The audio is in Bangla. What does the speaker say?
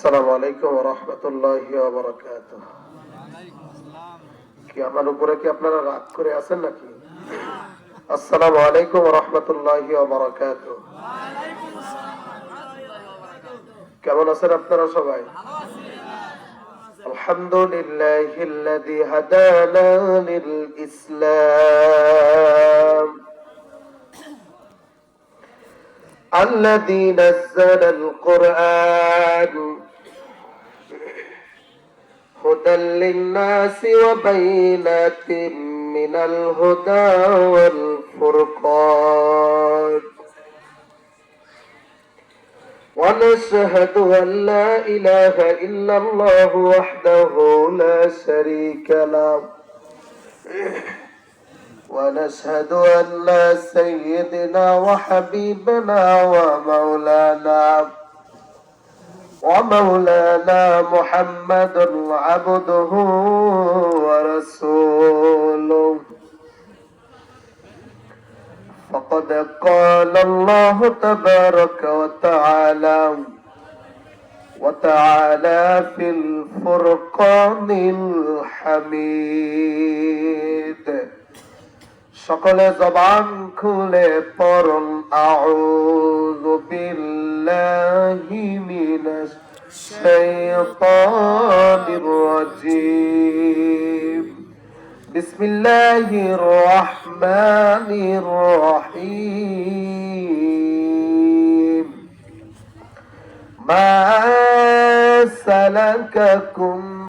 আসসালামু আলাইকুম রহমতুল্লাহ বারাকাত কি আমার উপরে কি আপনারা রাগ করে আছেন নাকি আসসালামু আলাইকুম রহমতুল্লাহ বারাকাত কেমন আছেন আপনারা সবাই الحمد لله الذي هدانا للإسلام الذي نزل القرآن هدى للناس وبينات من الهدى والفرقان. ونشهد أن لا إله إلا الله وحده لا شريك له. ونشهد أن سيدنا وحبيبنا ومولانا ومولانا محمد عبده ورسوله فقد قال الله تبارك وتعالى وتعالى في الفرقان الحميد সকলে জবান খুলে পড়ুন আউযু বিল্লাহি মিনাশ শাইতানির রাজিম বিসমিল্লাহির রহমানির রহিম মা সালাকাকুম